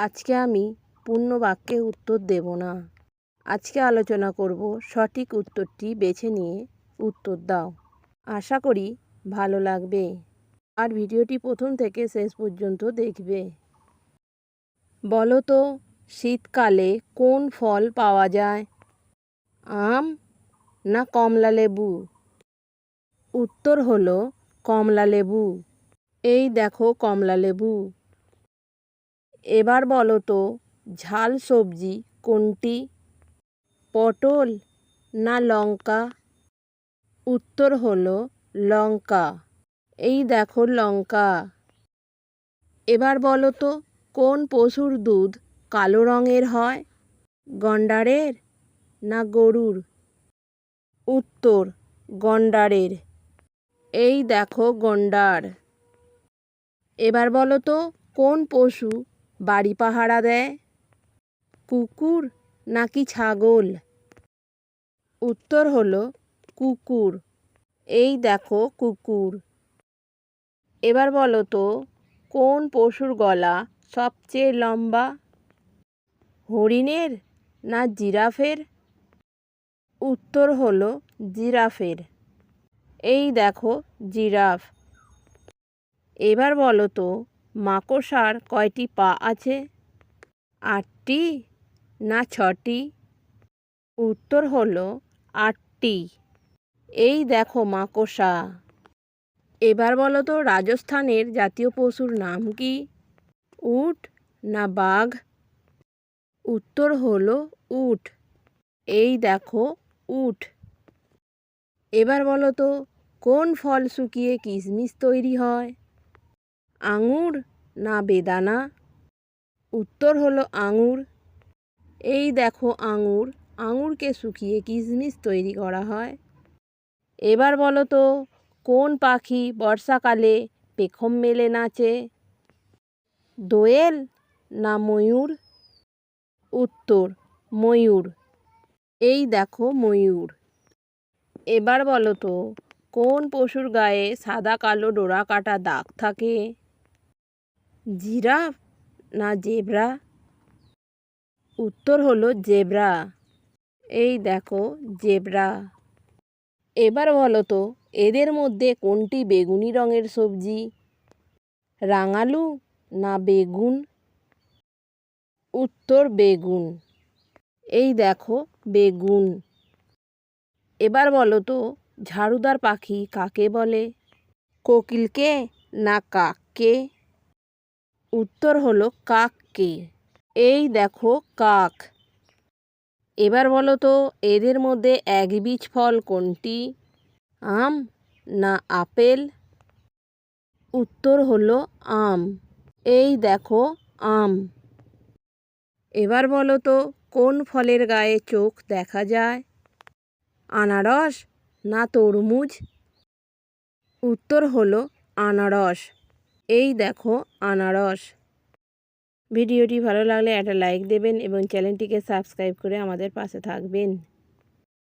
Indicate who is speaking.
Speaker 1: আজকে আমি পূর্ণ বাক্যে উত্তর দেব না। আজকে আলোচনা করব সঠিক উত্তরটি বেছে নিয়ে উত্তর দাও। আশা করি ভালো লাগবে। আর ভিডিওটি প্রথম থেকে শেষ পর্যন্ত দেখবে। বলো তো শীতকালে কোন ফল পাওয়া যায়? আম না কমলা লেবু? উত্তর হলো কমলা লেবু। এই দেখো কমলা লেবু। এবার বলো তো, ঝাল সবজি কোনটি? পটল না লঙ্কা? উত্তর হলো লঙ্কা। এই দেখো লঙ্কা। এবার বলো তো, কোন পশুর দুধ কালো রঙের হয়? গন্ডারের না গরুর? উত্তর, গন্ডারের। এই দেখো গন্ডার। এবার বলো তো, কোন পশু বাড়ি পাহারা দেয়। কুকুর নাকি ছাগল? উত্তর হলো, কুকুর। এই দেখো কুকুর। এবার বলো তো, কোন পশুর গলা সবচেয়ে লম্বা? হরিণের না জিরাফের? উত্তর হলো, জিরাফের। এই দেখো জিরাফ। এবার বলো তো মাকড়সার কয়টি পা আছে? আটটি না ছটি? উত্তর হলো আটটি। এই দেখো মাকড়সা। এবার বলো তো, রাজস্থানের জাতীয় পশুর নাম কি? উট না বাঘ? উত্তর হলো উট। এই দেখো উট। এবার বলো তো, কোন ফল শুকিয়ে কিশমিশ তৈরি হয়? আঙুর না বেদানা? উত্তর হলো আঙুর। এই দেখো আঙুর। আঙুরকে শুকিয়ে কিশমিশ তৈরি করা হয়? এবার বলো তো, কোন পাখি বর্ষাকালে পেখম মেলে নাচে? দোয়েল না ময়ূর? উত্তর, ময়ূর। এই দেখো ময়ূর। এবার বলো তো, কোন পশুর গায়ে সাদা কালো ডোরা কাটা দাগ থাকে? জিরাফ না জেব্রা? উত্তর হলো জেব্রা। এই দেখো, জেব্রা। এবার বলো তো, এদের মধ্যে কোনটি বেগুনি রঙের সবজি? রাঙালু না বেগুন? উত্তর বেগুন। এই দেখো, বেগুন। এবার বলো তো, ঝাড়ুদার পাখি কাকে বলে? কোকিলকে না কাককে? উত্তর হলো কাককে। এই দেখো কাক। এবার বলো তো, এদের মধ্যে একবীজ ফল কোনটি? আম না আপেল? উত্তর হলো আম। এই দেখো আম। এবার বলো তো, কোন ফলের গায়ে চোখ দেখা যায়? আনারস না তরমুজ? উত্তর হলো আনারস। এই দেখো আনারস। ভিডিওটি ভালো লাগলে একটা লাইক দেবেন এবং চ্যানেলটিকে সাবস্ক্রাইব করে আমাদের পাশে থাকবেন।